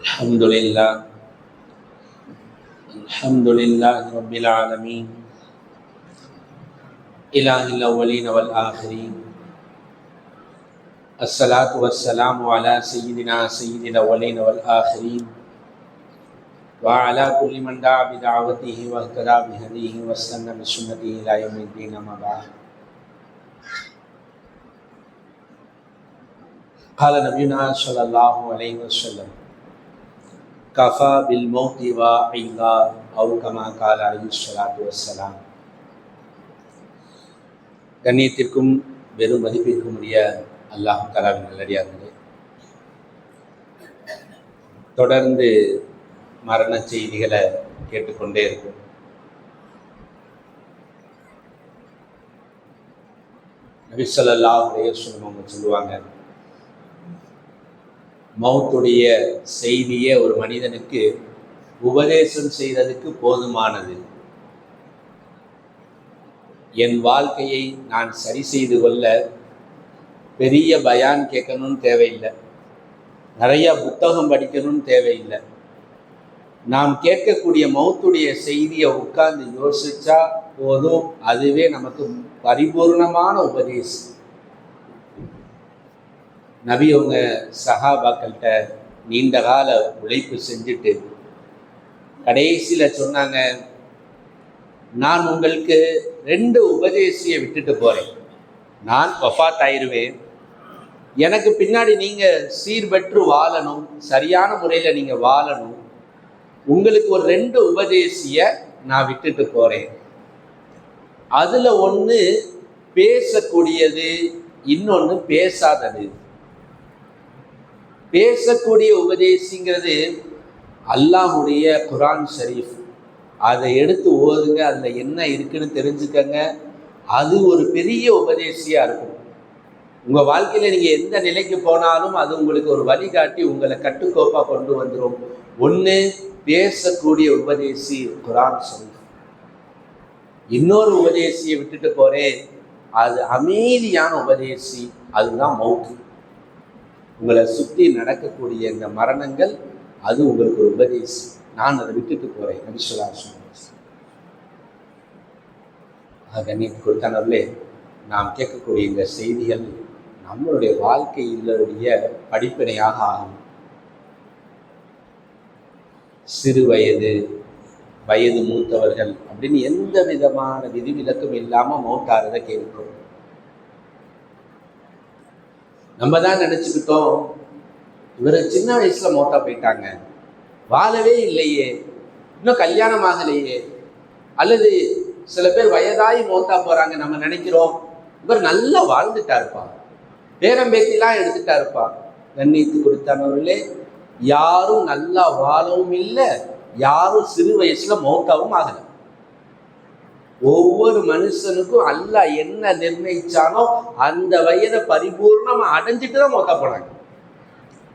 الحمد لله الحمد لله رب العالمين إله الأولين والآخرين الصلاة والسلام على سيدنا سيد الأولين والآخرين وعلى كل من دعا بدعوته واهتدى بهديه واستنى بسنته إلى يوم الدين أما بعد. قال نبينا صلى الله عليه وسلم கஃபா bill மௌத்தி வா ஐலா அவு comma கால அலி வசலாம் கண்ணியத்திற்கும் வெறும் மதிப்பிற்கும் முடிய அல்லாஹ் கலாவின் நல்லடியார்களே. தொடர்ந்து மரண செய்திகளை கேட்டுக்கொண்டே இருக்கும் நபிசல்லா சொல்லுவாங்க மௌத்துடைய செய்தியை ஒரு மனிதனுக்கு உபதேசம் செய்ததுக்கு போதுமானது. என் வாழ்க்கையை நான் சரி செய்து கொள்ள பெரிய பயான் கேட்கணும்னு தேவையில்லை. நிறைய புத்தகம் படிக்கணும்னு தேவையில்லை. நாம் கேட்கக்கூடிய மௌத்துடைய செய்தியை உட்கார்ந்து யோசிச்சா போதும். அதுவே நமக்கு பரிபூர்ணமான உபதேசம். நபி அவங்க சஹாபாக்கள்கிட்ட நீண்ட கால உழைப்பு செஞ்சுட்டு கடைசியில் சொன்னாங்க நான் உங்களுக்கு ரெண்டு உபதேசியை விட்டுட்டு போகிறேன் நான் வஃத் ஆயிடுவேன் எனக்கு பின்னாடி நீங்கள் சீர்பெற்று வாழணும் சரியான முறையில் நீங்கள் வாழணும். உங்களுக்கு ஒரு ரெண்டு உபதேசிய நான் விட்டுட்டு போகிறேன் அதில் ஒன்று பேசக்கூடியது இன்னொன்று பேசாதது. பேசக்கூடிய உபதேசிங்கிறது அல்லாஹுடைய குரான் ஷரீஃப். அதை எடுத்து ஓதுங்க அதில் என்ன இருக்குன்னு தெரிஞ்சுக்கங்க. அது ஒரு பெரிய உபதேசியாக இருக்கும். உங்கள் வாழ்க்கையில் நீங்கள் எந்த நிலைக்கு போனாலும் அது உங்களுக்கு ஒரு வழிகாட்டி உங்களை கட்டுக்கோப்பாக கொண்டு வந்துடும் ஒன்று பேசக்கூடிய உபதேசி குரான் ஷரீஃப். இன்னொரு உபதேசியை விட்டுட்டு போகிறேன் அது அமைதியான உபதேசி. அதுதான் மௌத்து. உங்களை சுற்றி நடக்கக்கூடிய இந்த மரணங்கள் அது உங்களுக்கு ஒரு உபதேசம். நான் அதை விட்டுட்டு போறேன். போகிறேன் நபிசுல்லா கண்ணியத்து கொடுத்தானவர்களே நாம் கேட்கக்கூடிய இந்த செய்திகள் நம்மளுடைய வாழ்க்கையிலுடைய படிப்பினையாக ஆகும். சிறு வயது வயது மூத்தவர்கள் அப்படின்னு எந்த விதமான விதிவிலக்கும் இல்லாமல் மௌட்டாரதை கேட்கும் நம்ம தான் நினச்சிக்கிட்டோம். இவர் சின்ன வயசில் மோட்டா போயிட்டாங்க. வாழவே இல்லையே. இன்னும் கல்யாணம் ஆகலையே. அல்லது சில பேர் வயதாகி மோட்டா போகிறாங்க நம்ம நினைக்கிறோம். இவர் நல்லா வாழ்ந்துட்டா இருப்பா பேரம்பேத்திலாம் எடுத்துட்டா இருப்பா நன்னித்து கொடுத்தானவர்களே யாரும் நல்லா வாழவும் இல்லை. யாரும் சிறு வயசில் மோட்டாவும் ஆகலை. ஒவ்வொரு மனுஷனுக்கும் அல்ல என்ன நிர்ணயிச்சானோ அந்த வயதை பரிபூர்ணமா அடைஞ்சிட்டு தான் மொத்த போனாங்க.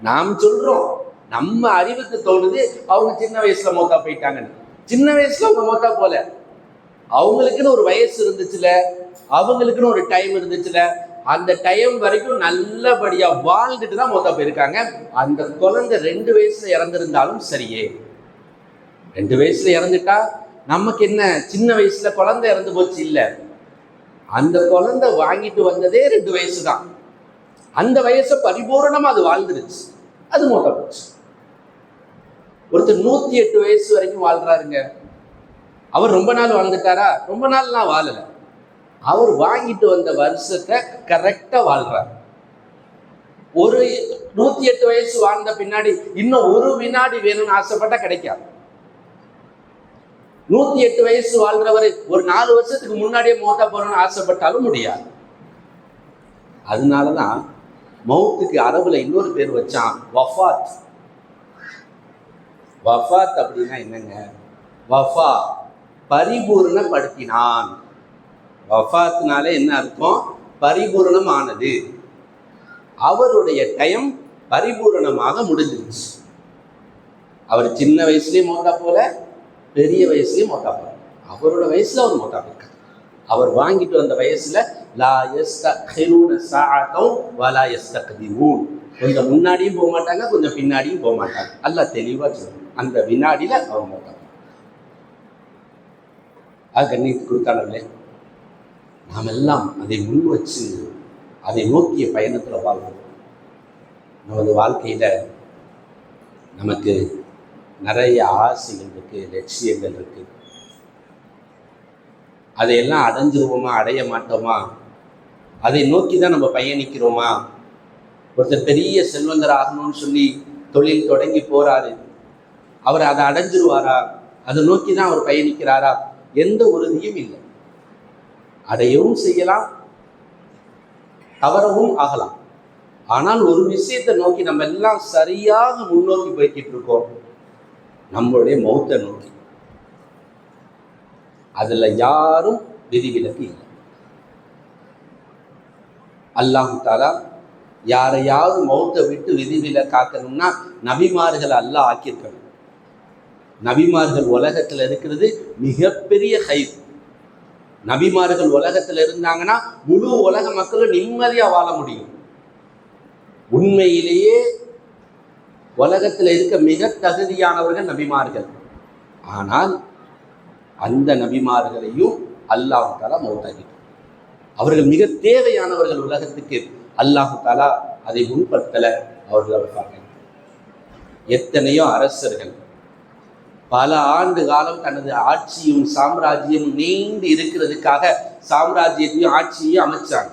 நாம் சொல்றோம் நம்ம அறிவுக்கு தோணுது அவங்க சின்ன வயசுல மோக்கா போயிட்டாங்கன்னு. சின்ன வயசுல அவங்க மொக்கா போல. அவங்களுக்குன்னு ஒரு வயசு இருந்துச்சுல அவங்களுக்குன்னு ஒரு டைம் இருந்துச்சுல அந்த டைம் வரைக்கும் நல்லபடியா வாழ்ந்துட்டு தான் மொத்தம் போயிருக்காங்க. அந்த குழந்தை ரெண்டு வயசுல இறந்துருந்தாலும் சரியே. ரெண்டு வயசுல இறந்துட்டா நமக்கு என்ன? சின்ன வயசுல குழந்தை இறந்து போச்சு இல்லை. அந்த குழந்தை வாங்கிட்டு வந்ததே ரெண்டு வயசு தான் அந்த வயசை பரிபூரணமா அது வாழ்ந்துருச்சு. அது மூட்டை போச்சு. ஒருத்தர் நூத்தி எட்டு வயசு வரைக்கும் வாழ்றாருங்க. அவர் ரொம்ப நாள் வாழ்ந்துட்டாரா? ரொம்ப நாள்லாம் வாழல. அவர் வாங்கிட்டு வந்த வருஷத்தை கரெக்டா வாழ்றார். ஒரு நூத்தி எட்டு வயசு வாழ்ந்த பின்னாடி இன்னும் ஒரு வினாடி வேணும்னு ஆசைப்பட்டா கிடைக்காது. நூத்தி எட்டு வயசு வாழ்றவர் ஒரு நாலு வருஷத்துக்கு முன்னாடியே மோட்டா போறோம்னு ஆசைப்பட்டாலும் முடியாது. அதனாலதான் மௌத்துக்கு அரபுல இன்னொரு பேர் வச்சான் வஃபாத். வஃபாத் அப்படின்னா என்னங்க? வஃபா பரிபூர்ணப்படுத்தினான். வஃபாத்னாலே என்ன அர்த்தம்? பரிபூர்ணமானது. அவருடைய டைம் பரிபூர்ணமாக முடிஞ்சிருச்சு. அவர் சின்ன வயசுலயே மோட்டா போல பெரிய வயசுலயும் மோட்டாப்பா அவரோட வயசுல அவர் மோட்டா அவர் வாங்கிட்டு வந்த வயசுல லா எஸ் கொஞ்சம் முன்னாடியும் போக மாட்டாங்க கொஞ்சம் பின்னாடியும் போக மாட்டாங்க. நல்லா தெளிவா சொல்லுவாங்க அந்த வினாடியில அவர் மௌத்தாங்க அது கண்ணி கொடுத்தானே நாம் எல்லாம் அதை முன் வச்சு அதை நோக்கிய பயணத்தில் வாழ்வோம். நமது வாழ்க்கையில் நமக்கு நிறைய ஆசைகள் இருக்கு லட்சியங்கள் இருக்கு. அதையெல்லாம் அடைஞ்சிருவோமா அடைய மாட்டோமா? அதை நோக்கி தான் நம்ம பயணிக்கிறோமா? ஒருத்தர் பெரிய செல்வந்தர் ஆகணும்னு சொல்லி தொழில் தொடங்கி போறாரு. அவர் அதை அடைஞ்சிருவாரா? அதை நோக்கி தான் அவர் பயணிக்கிறாரா? எந்த உறுதியும் இல்லை. அடையவும் செய்யலாம் தவறவும் ஆகலாம். ஆனால் ஒரு விஷயத்தை நோக்கி நம்ம எல்லாம் சரியாக முன்னோக்கி போய்கிட்டு இருக்கோம். நம்மளுடைய மௌத்தை நோக்கி. அதுல யாரும் விதிவிலக்கு இல்லை. அல்லாஹு தாலா யாரையாவது மௌத்தை விட்டு விதிவிலக்காக்கணும்னா நபிமார்கள் அல்லாஹ் ஆக்கியிருக்கணும். நபிமார்கள் உலகத்துல இருக்கிறது மிகப்பெரிய கைது நபிமார்கள் உலகத்துல இருந்தாங்கன்னா முழு உலக மக்களும் நிம்மதியா வாழ முடியும். உண்மையிலேயே உலகத்தில் இருக்க மிக தகுதியானவர்கள் நபிமார்கள். ஆனால் அந்த நபிமார்களையும் அல்லாஹு தாலா மௌத்தாக்கிட்டார் அவர்கள் மிக தேவையானவர்கள் உலகத்துக்கு அல்லாஹு தாலா அதை முன்படுத்தல அவர்கள் இருப்பாங்க எத்தனையோ அரசர்கள் பல ஆண்டு காலம் தனது ஆட்சியும் சாம்ராஜ்யம் நீண்டு இருக்கிறதுக்காக சாம்ராஜ்யத்தையும் ஆட்சியையும் அமைச்சாங்க.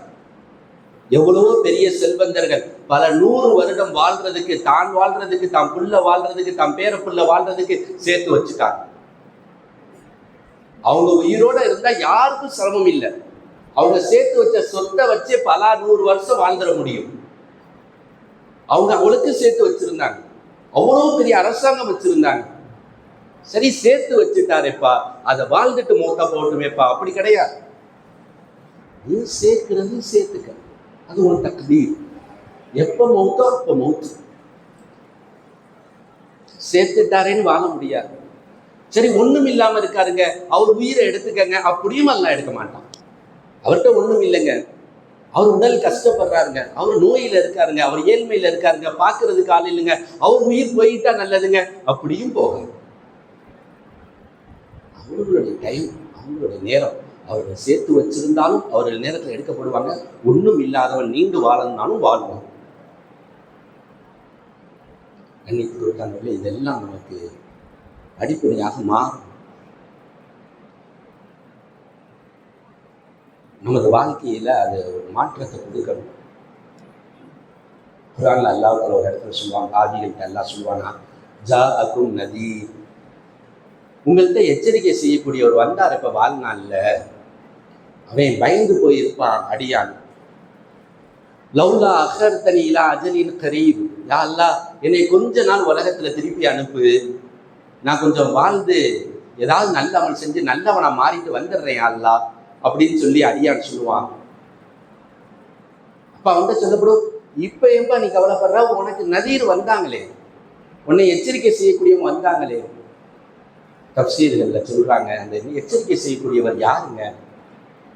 எவ்வளவோ பெரிய செல்வந்தர்கள் பல நூறு வருடம் வாழ்றதுக்கு தான் வாழ்றதுக்கு தான் புள்ள வாழ்றதுக்கு தாம் பேர புள்ள வாழ்றதுக்கு சேர்த்து வச்சுட்டாங்க. அவங்க உயிரோட இருந்தா யாருக்கும் சிரமம் இல்லை. அவங்க சேர்த்து வச்ச சொத்தை வச்சே பல நூறு வருஷம் வாழ்ந்துட முடியும். அவங்க அவளுக்கு சேர்த்து வச்சிருந்தாங்க. அவ்வளவு பெரிய அரசாங்கம் வச்சிருந்தாங்க. சரி சேர்த்து வச்சுட்டாரேப்பா. அதை வாழ்ந்துட்டு மூத்த போட்டுமேப்பா. அப்படி கிடையாது. நீ சேர்க்கிறது சேர்த்துக்க. அது ஒரு தக்தீர் எப்போ மௌத்தோ அப்போ மௌத்து. சேர்த்துட்டாரேன்னு வாழ முடியாது. சரி ஒன்றும் இல்லாமல் இருக்காருங்க. அவர் உயிரை எடுத்துக்கங்க. அப்படியும் எல்லாம் எடுக்க மாட்டான். அவர்கிட்ட ஒன்றும் இல்லைங்க. அவர் உடல் கஷ்டப்படுறாருங்க. அவர் நோயில் இருக்காருங்க. அவர் ஏழ்மையில் இருக்காருங்க. பாக்குறதுக்கு ஆள் இல்லைங்க. அவர் உயிர் போயிட்டா நல்லதுங்க. அப்படியும் போகும் அவர்களுடைய டைம் அவங்களுடைய நேரம் அவர்கள் சேர்த்து வச்சிருந்தாலும் அவர்கள் நேரத்தில் எடுக்கப்படுவாங்க. ஒன்றும் இல்லாதவன் நீண்டு வாழணும்னாலும் வாழ்வான். கண்ணிக்கு கொடுத்தாங்க இதெல்லாம் நமக்கு அடிப்படையாக மாறும். நமது வாழ்க்கையில அது ஒரு மாற்றத்தை கொடுக்கணும். குரான்ல அல்லாஹ் ஒரு இடத்துல சொல்லுவாங்க ஆதிகிட்ட எல்லாம் சொல்லுவானா ஜா அக்கும் நதி உங்கள்கிட்ட எச்சரிக்கை செய்யக்கூடிய ஒரு வந்தார் இப்ப வாழ்நாள்ல அவன் பயந்து போயிருப்பான் அடியான். லவ்லா அகர்தனிலா அஜலின் கரீப். யா அல்லா என்னை கொஞ்ச நாள் உலகத்துல திருப்பி அனுப்பு. நான் கொஞ்சம் வாழ்ந்து ஏதாவது நல்ல அமல் செஞ்சு நல்லவனா மாறிட்டு வந்துடுறேன் அல்லா அப்படின்னு சொல்லி அடியான் சொல்லுவான். அப்ப அவன்கிட்ட சொல்லப்படும் இப்ப எப்ப நீ கவலைப்படுற? உனக்கு நதீர் வந்தாங்களே. உன்னை எச்சரிக்கை செய்யக்கூடியவங்க வந்தாங்களே. தப்சீர்கள்ல சொல்றாங்க அந்த எச்சரிக்கை செய்யக்கூடியவர் யாருங்க?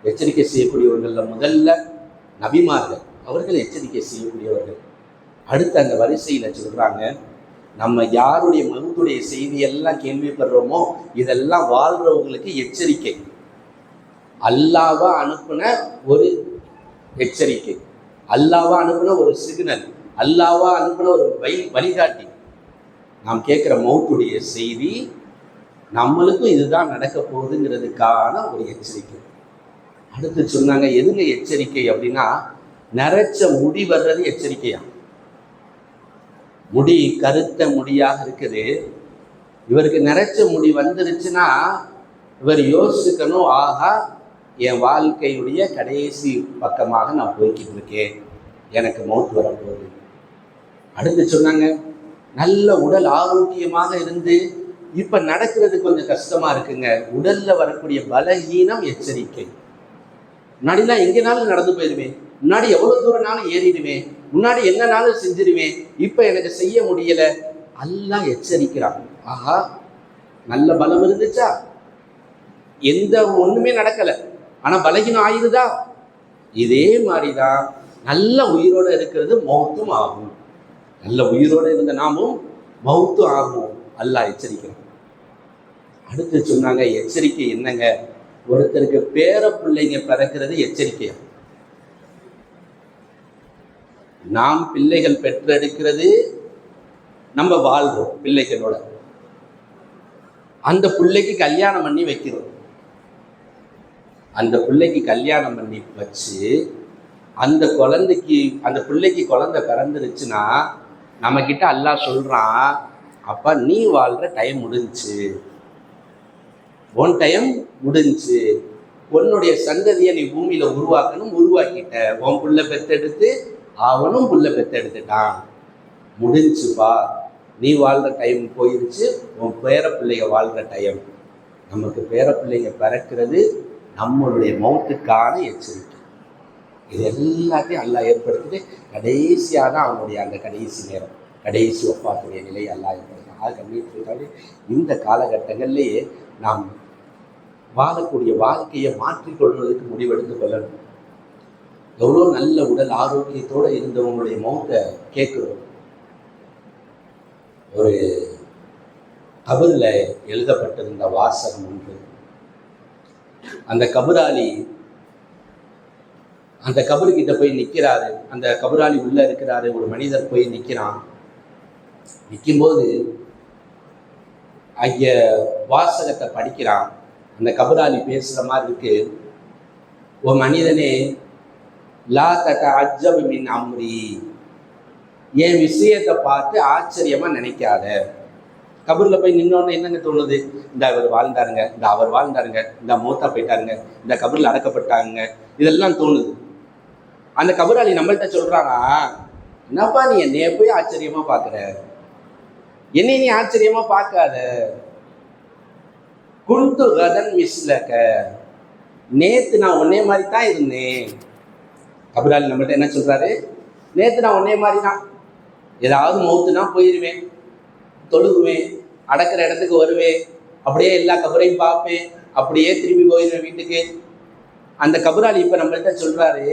எச்சரிக்கை செய்யக்கூடியவர்கள்ல முதல்ல நபிமார்கள். அவர்கள் எச்சரிக்கை செய்யக்கூடியவர்கள். அடுத்து அந்த வரிசையில் சொல்கிறாங்க நம்ம யாருடைய மகத்துடைய செய்தியெல்லாம் கேள்விப்படுறோமோ இதெல்லாம் வாழ்கிறவங்களுக்கு எச்சரிக்கை. அல்லாவா அனுப்புன ஒரு எச்சரிக்கை. அல்லாவா அனுப்புன ஒரு சிக்னல். அல்லாவா அனுப்புன ஒரு வழி வழிகாட்டி. நாம் கேட்குற மௌத்துடைய செய்தி நம்மளுக்கும் இதுதான் நடக்க போகுதுங்கிறதுக்கான ஒரு எச்சரிக்கை. அடுத்து சொன்னாங்க எதுங்க எச்சரிக்கை அப்படின்னா நரைச்ச முடி வர்றது எச்சரிக்கையா? முடி கருத்த முடியாக இருக்குது. இவருக்கு நிறைச்ச முடி வந்துருச்சுன்னா இவர் யோசிக்கணும் ஆகா என் வாழ்க்கையுடைய கடைசி பக்கமாக நான் போய்கிட்டு இருக்கேன். எனக்கு மௌத் வரப்போகுது. அடுத்து சொன்னாங்க நல்ல உடல் ஆரோக்கியமாக இருந்து இப்போ நடக்கிறது கொஞ்சம் கஷ்டமாக இருக்குங்க. உடலில் வரக்கூடிய பலகீனம் எச்சரிக்கை. முன்னாடிலாம் எங்கேனாலும் நடந்து போயிடுவேன் முன்னாடி எவ்வளோ தூரம்னாலும் ஏறிடுவேன் முன்னாடி என்னனாலும் செஞ்சிருவேன் இப்போ எனக்கு செய்ய முடியல. எல்லாம் எச்சரிக்கிறான். ஆஹா நல்ல பலம் இருந்துச்சா? எந்த ஒண்ணுமே நடக்கல. ஆனா பலகீனம் ஆயிடுதா? இதே மாதிரிதான் நல்ல உயிரோட இருக்கிறது மௌத்தும் ஆகும். நல்ல உயிரோடு இருந்த நாமும் மௌத்து ஆகும் அல்லாஹ் எச்சரிக்கிறோம் அடுத்து சொன்னாங்க எச்சரிக்கை என்னங்க? ஒருத்தருக்கு பேர பிள்ளைங்க பிறக்கிறது எச்சரிக்கையா? நாம் பிள்ளைகள் பெற்றெடுக்கிறது நம்ம வாழ்றோம் பிள்ளைகளோட. அந்த பிள்ளைக்கு கல்யாணம் பண்ணி வைக்கிறோம். அந்த பிள்ளைக்கு கல்யாணம் பண்ணி வச்சு அந்த குழந்தைக்கு அந்த பிள்ளைக்கு குழந்தை பிறந்துருச்சுன்னா நம்ம கிட்ட அல்லாஹ் சொல்றான் அப்பா நீ வாழ்கிற டைம் முடிஞ்சு. உன் டைம் முடிஞ்சுச்சு உன்னுடைய சந்ததியை நீ பூமியில உருவாக்கணும் உருவாக்கிட்ட. உன் பிள்ளை பெற்றெடுத்து அவனும் புள்ள பெற்றெடுத்துட்டான் முடிஞ்சுப்பா. நீ வாழ்ற டைம் போயிடுச்சு உன் பேர பிள்ளைங்க வாழ்ற டைம் நமக்கு பேர பிள்ளைங்க பிறக்கிறது நம்மளுடைய மௌத்துக்கான எச்சரிக்கை. இது எல்லாத்தையும் அல்லாஹ் ஏற்படுத்திட்டு கடைசியாக தான் அவனுடைய அந்த கடைசி நேரம் கடைசி ஒப்பாத்துடைய நிலை அல்லா ஏற்படுத்தினான் ஆக இந்த காலகட்டங்கள்லேயே நாம் வாழக்கூடிய வாழ்க்கையை மாற்றிக்கொள்வதற்கு முடிவெடுத்து கொள்ளணும். எவ்வளோ நல்ல உடல் ஆரோக்கியத்தோடு இருந்தவங்களுடைய மௌத்தை கேட்குறோம் ஒரு கபரில் எழுதப்பட்டிருந்த வாசகம் ஒன்று. அந்த கபராளி அந்த கபருக்கிட்ட போய் நிற்கிறாரு அந்த கபராளி உள்ள இருக்கிறாரு. ஒரு மனிதர் போய் நிற்கிறான் நிற்கும்போது ஐய வாசகத்தை படிக்கிறான். அந்த கபராளி பேசுகிற மாதிரி இருக்கு. ஒரு மனிதனே லா தட்ட அஜபு மின் அம்ரி. என் விஷயத்தை பார்த்து ஆச்சரியமாக நினைக்காத. கபூரில் போய் நின்னோன்னு என்னங்க தோணுது? இந்த அவர் வாழ்ந்தாருங்க இந்த அவர் வாழ்ந்தாருங்க இந்த மூத்தா போயிட்டாருங்க இந்த கபூரில் அடக்கப்பட்டாங்க இதெல்லாம் தோணுது. அந்த கபராளி நம்மள்கிட்ட சொல்கிறானா என்னப்பா நீ என்னைய போய் ஆச்சரியமாக பார்க்குற? என்னை நீ ஆச்சரியமாக பார்க்காத? குண்டு கதன் மிஸ்லக. நேற்று நான் உன்னே மாதிரி தான் இருந்தேன். கபராளி நம்மள்ட்ட என்ன சொல்கிறாரு நேற்று நான் உன்னே மாதிரி தான் ஏதாவது மௌத்துனா போயிடுவேன் தொழுகுவேன். அடக்கிற இடத்துக்கு வருவேன். அப்படியே எல்லா கபரையும் பார்ப்பேன். அப்படியே திரும்பி போயிடுவேன் வீட்டுக்கு. அந்த கபராளி இப்போ நம்மள்கிட்ட சொல்கிறாரு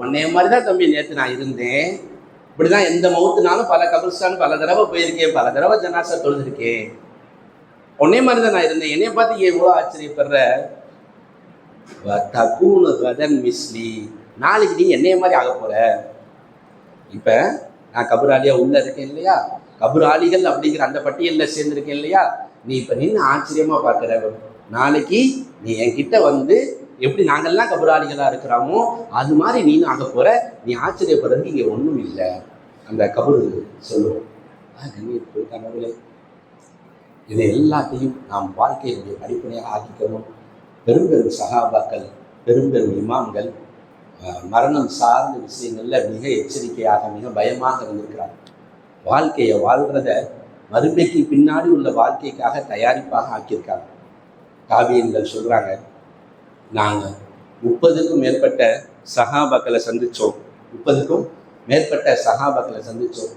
உன்னைய மாதிரி தான் தம்பி நேற்று நான் இருந்தேன். இப்படி தான் எந்த மௌத்துனாலும் பல கபர்ஸ்தான் பல தடவை போயிருக்கேன். பல தடவை ஜனாசா தொழுதுருக்கேன். உன்னே மாதிரி தான் நான் இருந்தேன். என்னைய பார்த்து எவ்வளோ ஆச்சரியப்படுற? தகுனு கதன் மிஸ்லி. நாளைக்கு நீ என்னைய மாதிரி ஆக போற? இப்போ நான் கபராலியா உள்ள இருக்கேன் இல்லையா? கபராளிகள் அப்படிங்கிற அந்த பட்டியலில் சேர்ந்துருக்கேன் இல்லையா? நீ இப்போ நின்று ஆச்சரியமா பார்க்குற நாளைக்கு நீ என்கிட்ட வந்து எப்படி நாங்கள்லாம் கபராளிகளாக இருக்கிறோமோ அது மாதிரி நீனும் ஆக போகிற நீ ஆச்சரியப்படுறதுக்கு இங்கே ஒன்றும் இல்லை. அந்த கபரு சொல்லுவோம் கண்ணியத்து கனவுகளே இது எல்லாத்தையும் நாம் வாழ்க்கையினுடைய அடிப்படையாக ஆக்கிக்கணும். பெரும் பெரும் சகாபாக்கள் பெரும் பெரும் இமாம்கள் மரணம் சார்ந்த விஷயங்களில் மிக எச்சரிக்கையாக மிக பயமாக இருந்திருக்கிறார். வாழ்க்கையை வாழ்கிறத மறுமைக்கு பின்னாடி உள்ள வாழ்க்கைக்காக தயாரிப்பாக ஆக்கியிருக்காங்க காவியங்கள் சொல்கிறாங்க நாங்கள் முப்பதுக்கும் மேற்பட்ட சகாபாக்களை சந்தித்தோம் முப்பதுக்கும் மேற்பட்ட சகாபாக்களை சந்தித்தோம்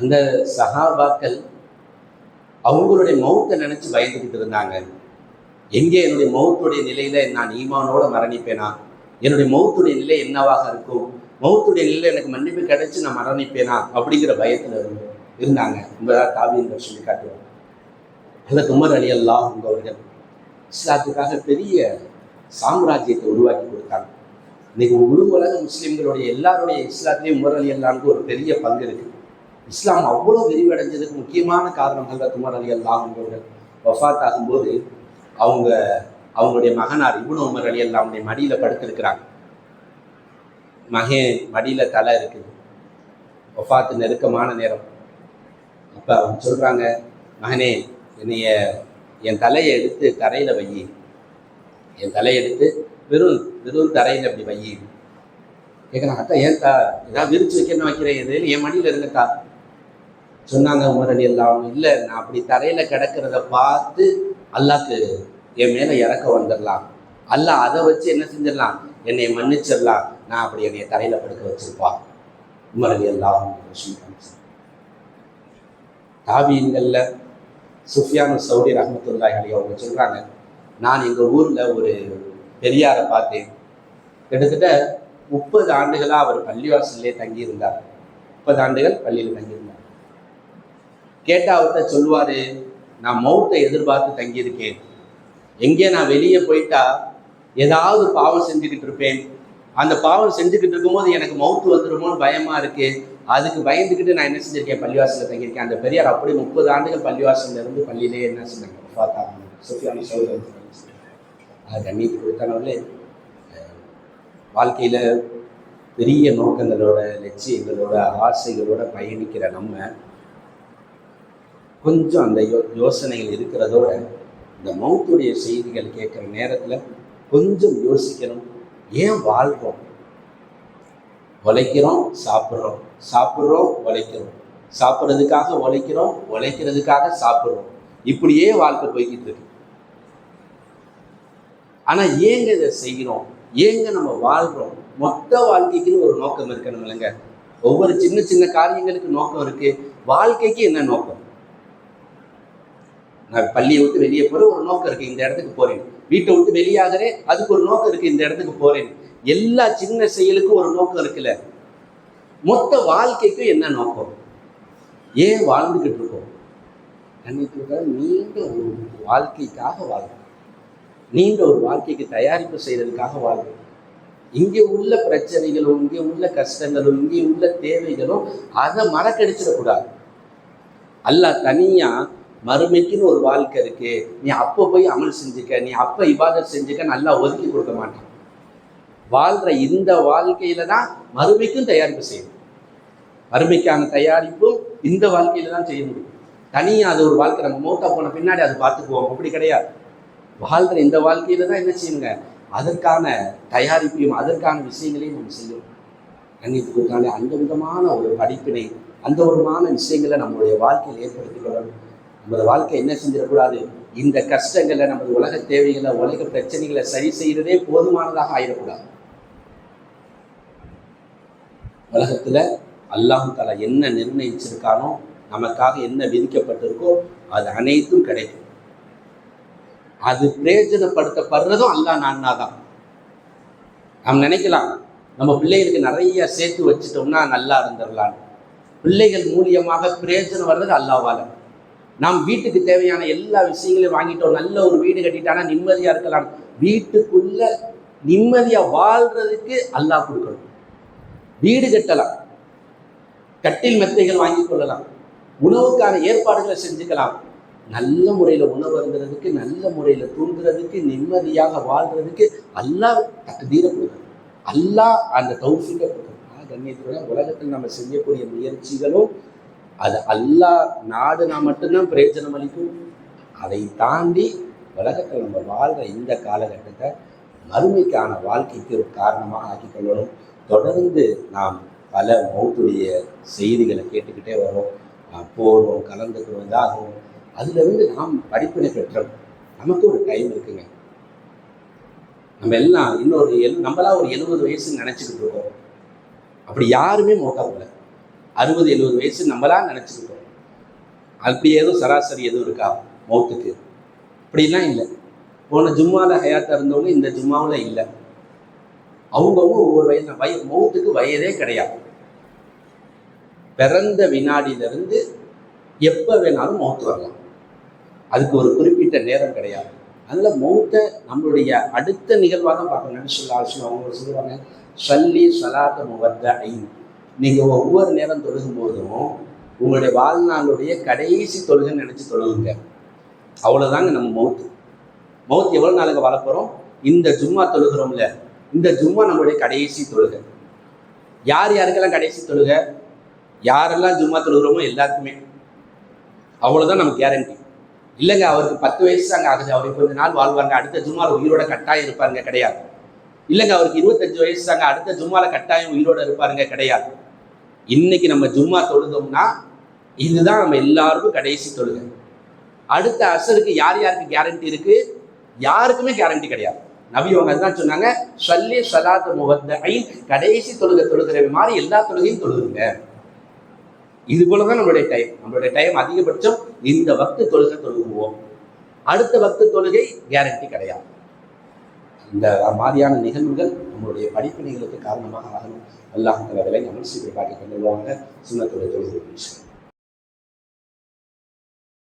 அந்த சகாபாக்கள் அவங்களுடைய மௌத்தை நினச்சி பயந்துக்கிட்டு இருந்தாங்க. எங்கே என்னுடைய மௌத்துடைய நிலையில் நான் ஈமானோட மரணிப்பேனா? என்னுடைய மௌத்துடைய நிலை என்னவாக இருக்கும்? மௌத்துடைய நிலை எனக்கு மன்னிப்பு கிடைச்சி நான் மரணிப்பேனா? அப்படிங்கிற பயத்தில் இருந்து இருந்தாங்க. என்பதாக காவியங்கள் சொல்லி காட்டுவாங்க. அல்ல குமர் அலி அல்லாஹ் என்பவர்கள் இஸ்லாத்துக்காக பெரிய சாம்ராஜ்யத்தை உருவாக்கி கொடுத்தாங்க. இன்னைக்கு முழு உலக முஸ்லீம்களுடைய எல்லாருடைய இஸ்லாத்திலையும் உமர் அலி அல்லாவுக்கு ஒரு பெரிய பங்கு இருக்கு. இஸ்லாம் அவ்வளோ விரிவடைஞ்சதுக்கு முக்கியமான காரணம் அல்ல குமர் அலி அல்லாஹ் அவர்கள். வஃபாத் ஆகும்போது அவங்க அவங்களுடைய மகனார் இப்னு உமர் அலி அல்லாவுடைய மடியில் படுத்திருக்கிறாங்க. மகன் மடியில் தலை இருக்குது. வஃபாத்து நெருக்கமான நேரம். அப்போ அவங்க சொல்கிறாங்க மகனே என்னைய என் தலையை எடுத்து தரையில் வை. என் தலையை எடுத்து வெறும் வெறும் தரையில் அப்படி வை. கேட்குறாங்க அக்கா ஏன் தா ஏதாவது விரிச்சு வைக்கணும் வைக்கிறேன் எது என் மடியில் இருங்கக்கா சொன்னாங்க உமரடி எல்லாம் இல்லை நான் அப்படி தரையில் கிடக்கிறத பார்த்து அல்லாக்கு என் மேலே இறக்க வந்துடலாம். அல்ல அதை வச்சு என்ன செஞ்சிடலாம்? என்னை மன்னிச்சிடலாம். நான் அப்படி என்னை தலையில் படுக்க வச்சிருப்பா. உமரடி எல்லாம் தாபியங்களில் சுஃபியானு சௌரி ரஹமத்துல்லாஹி அலி அவங்க சொல்கிறாங்க நான் எங்கள் ஊரில் ஒரு பெரியாரை பார்த்தேன். கிட்டத்தட்ட முப்பது ஆண்டுகளாக அவர் பள்ளிவாசல்லே தங்கியிருந்தார். முப்பது ஆண்டுகள் பள்ளியில் தங்கியிருந்தார். கேட்டால் அவர்கிட்ட சொல்லுவார் நான் மௌத்தை எதிர்பார்த்து தங்கியிருக்கேன். எங்கே நான் வெளியே போயிட்டா ஏதாவது பாவம் செஞ்சுக்கிட்டு இருப்பேன். அந்த பாவம் செஞ்சுக்கிட்டு இருக்கும்போது எனக்கு மவுத்து வந்துடுமோன்னு பயமா இருக்கு. அதுக்கு பயந்துக்கிட்டு நான் என்ன செஞ்சிருக்கேன்? பள்ளிவாசலில் தங்கியிருக்கேன். அந்த பெரியார் அப்படி முப்பது ஆண்டுகள் பள்ளிவாசல்ல இருந்து பள்ளியிலே என்ன செஞ்சாங்க? பார்த்தாங்க சுஃபியானி அது கொடுத்தனவர்களே வாழ்க்கையில பெரிய நோக்கங்களோட லட்சியங்களோட ஆசைகளோட பயணிக்கிற நம்ம கொஞ்சம் அந்த யோ யோசனைகள் இருக்கிறதோட இந்த மவுத்துடைய செய்திகள் கேட்குற நேரத்தில் கொஞ்சம் யோசிக்கணும். ஏன் வாழ்கிறோம் உழைக்கிறோம் சாப்பிட்றோம். சாப்பிட்றோம் உழைக்கிறோம். சாப்பிட்றதுக்காக உழைக்கிறோம் உழைக்கிறதுக்காக சாப்பிட்றோம். இப்படியே வாழ்க்கை போய்கிட்டு இருக்கு. ஆனா ஏங்க இதை செய்கிறோம்? ஏங்க நம்ம வாழ்கிறோம் மொத்த வாழ்க்கைக்குன்னு ஒரு நோக்கம் இருக்கணும் இல்லைங்க. ஒவ்வொரு சின்ன சின்ன காரியங்களுக்கு நோக்கம் இருக்கு. வாழ்க்கைக்கு என்ன நோக்கம்? நான் பள்ளியை விட்டு வெளியே போகிறேன் ஒரு நோக்கம் இருக்குது இந்த இடத்துக்கு போகிறேன் வீட்டை விட்டு வெளியாகிறேன் அதுக்கு ஒரு நோக்கம் இருக்குது இந்த இடத்துக்கு போகிறேன் எல்லா சின்ன செயலுக்கும் ஒரு நோக்கம் இருக்குல்ல. மொத்த வாழ்க்கைக்கும் என்ன நோக்கம்? ஏன் வாழ்ந்துக்கிட்டு இருக்கோம்? கண்ணியத்துக்காக நீண்ட ஒரு வாழ்க்கைக்காக வாழ்றோம். நீண்ட ஒரு வாழ்க்கைக்கு தயாரிப்பு செய்கிறதுக்காக வாழ்றோம். இங்கே உள்ள பிரச்சனைகளும் இங்கே உள்ள கஷ்டங்களும் இங்கே உள்ள தேவைகளும் அதை மறக்கடிச்சிடக்கூடாது. அல்ல தனியாக மறுமைக்குன்னு ஒரு வாழ்க்கை இருக்கு. நீ அப்போ போய் அமல் செஞ்சுக்க நீ அப்போ இபாதத் செஞ்சுக்க நல்லா ஒதுக்கி கொடுக்க மாட்டான். வாழ்ற இந்த வாழ்க்கையில தான் மறுமைக்கும் தயாரிப்பு செய்யணும். மறுமைக்கான தயாரிப்பும் இந்த வாழ்க்கையில தான் செய்ய முடியும். தனியாக அது ஒரு வாழ்க்கை நம்ம மூத்தா போன பின்னாடி அது பார்த்துக்குவோம். அப்படி கிடையாது. வாழ்ற இந்த வாழ்க்கையில தான் என்ன செய்யுங்க அதற்கான தயாரிப்பையும் அதற்கான விஷயங்களையும் நம்ம செய்யணும். கண்ணியத்துக்குத்தானே அந்த விதமான ஒரு படிப்பினை அந்த விதமான விஷயங்களை நம்மளுடைய வாழ்க்கையில் ஏற்படுத்திக் கொள்ளணும் நமது வாழ்க்கை என்ன செஞ்சிடக்கூடாது? இந்த கஷ்டங்களை நமது உலக தேவைகளை உலக பிரச்சனைகளை சரி செய்யறதே போதுமானதாக ஆயிடக்கூடாது. உலகத்துல அல்லாஹ் தலா என்ன நிர்ணயிச்சிருக்கானோ நமக்காக என்ன விதிக்கப்பட்டிருக்கோ அது அனைத்தும் கிடைக்கும். அது பிரயோஜனப்படுத்தப்படுறதும் அல்லாஹ் நான்னா தான் நாம் நினைக்கலாம் நம்ம பிள்ளைகளுக்கு நிறைய சேர்த்து வச்சுட்டோம்னா நல்லா இருந்துடலான்னு பிள்ளைகள் மூலியமாக பிரயோஜனம் வர்றது அல்லாவால நாம் வீட்டுக்கு தேவையான எல்லா விஷயங்களையும் வாங்கிட்டோம் நல்ல ஒரு வீடு கட்டிட்டானா நிம்மதியாக இருக்கலாம். வீட்டுக்குள்ள நிம்மதியாக வாழ்றதுக்கு அல்லாஹ் கொடுக்கணும். வீடு கட்டலாம். கட்டில் மெத்தைகள் வாங்கி கொள்ளலாம். உணவுக்கான ஏற்பாடுகளை செஞ்சுக்கலாம். நல்ல முறையில் உணவு அருந்துறதுக்கு நல்ல முறையில் தூங்குறதுக்கு நிம்மதியாக வாழ்றதுக்கு அல்லாஹ் தகுதீர கொடுக்கணும். அல்லாஹ் அந்த தௌசிக்க கொடுக்கணும். உலகத்தில் நம்ம செய்யக்கூடிய முயற்சிகளும் அது அல்லாஹ் நாடுனா மட்டும்தான் பிரயோஜனம் அளிக்கும். அதை தாண்டி உலகத்தில் நம்ம வாழ்கிற இந்த காலகட்டத்தை மறுமைக்கான வாழ்க்கைக்கு ஒரு காரணமாக ஆக்கிக்கொள்ளணும் தொடர்ந்து நாம் பல மௌத்துடைய செய்திகளை கேட்டுக்கிட்டே வரோம். போகிறோம் கலந்துக்கிறோம் இதாகும் அதுலேருந்து நாம் படிப்பினை பெற்றோம். நமக்கு ஒரு டைம் இருக்குங்க. நம்ம எல்லாம் இன்னொரு எல் நம்மளாம் ஒரு எழுபது வயசுன்னு நினச்சிக்கிட்டு இருக்கோம். அப்படி யாருமே மோட்டா அறுபது எழுபது வயசு நம்மளா நினச்சிக்கிட்டோம் அப்படி எதுவும் சராசரி எதுவும் இருக்கா? மௌத்துக்கு. அப்படிலாம் இல்லை. போன ஜும்மாவில் ஹயாத்தாக இருந்தவங்க இந்த ஜும்மாவில் இல்லை. அவங்கவுங்க ஒவ்வொரு வயது வய மௌத்துக்கு வயதே கிடையாது. பிறந்த வினாடியிலிருந்து எப்போ வேணாலும் மௌத்து வரலாம். அதுக்கு ஒரு குறிப்பிட்ட நேரம் கிடையாது. அதனால் மௌத்தை நம்மளுடைய அடுத்த நிகழ்வாக தான் பார்க்கணும் நபிசுல்லா அவங்க சொல்லுவாங்க சல்லி சலாத்த முவத்த ஐந்து நீங்கள் ஒவ்வொரு நேரம் தொழுகும் போதும் உங்களுடைய வாழ்நாளுடைய கடைசி தொழுகைன்னு நினச்சி தொழுகுங்க அவ்வளோதாங்க நம்ம மவுத்து. மவுத் எவ்வளோ நாளுங்க வரப்போகிறோம் இந்த ஜும்மா தொழுகிறோம்ல இந்த ஜும்மா நம்மளுடைய கடைசி தொழுகை. யார் யாருக்கெல்லாம் கடைசி தொழுகை? யாரெல்லாம் ஜும்மா தொழுகிறோமோ எல்லாருக்குமே. அவ்வளோதான் நமக்கு கேரண்டி இல்லைங்க அவருக்கு பத்து வயசு அங்கே ஆகுது. அவர் கொஞ்ச நாள் வாழ்வாங்க அடுத்த ஜும்மாவில் உயிரோட கட்டாயம் இருப்பாருங்க கிடையாது. இல்லைங்க அவருக்கு இருபத்தஞ்சு வயசு தாங்க அடுத்த ஜும்மால கட்டாயம் உயிரோட இருப்பாருங்க கிடையாது. இன்னைக்கு நம்ம ஜும்மா தொழுதோம்னா இதுதான் நம்ம எல்லாருக்கும் கடைசி தொழுகை. அடுத்த அசருக்கு யார் யாருக்கு கேரண்டி இருக்கு? யாருக்குமே கேரண்டி கிடையாது. நபி தான் சொன்னாங்க சல்லி சலாத்து முகத்த கடைசி தொழுகை தொழுகிற மாதிரி எல்லா தொழுகையும் தொழுகுங்க. இது போலதான் நம்மளுடைய டைம் நம்மளுடைய டைம் அதிகபட்சம் இந்த வக்து தொழுகை தொழுகுவோம். அடுத்த வக்து தொழுகை கேரண்டி கிடையாது. இந்த மாதிரியான நிகழ்வுகள் நம்மளுடைய படிப்பினைகளுக்கு காரணமாக ஆகணும். அல்லாஹ் விலை அமல் சீக்கிரம் காட்டி கொண்டு வருவாங்க சுண்ணத்துடைய தொழில்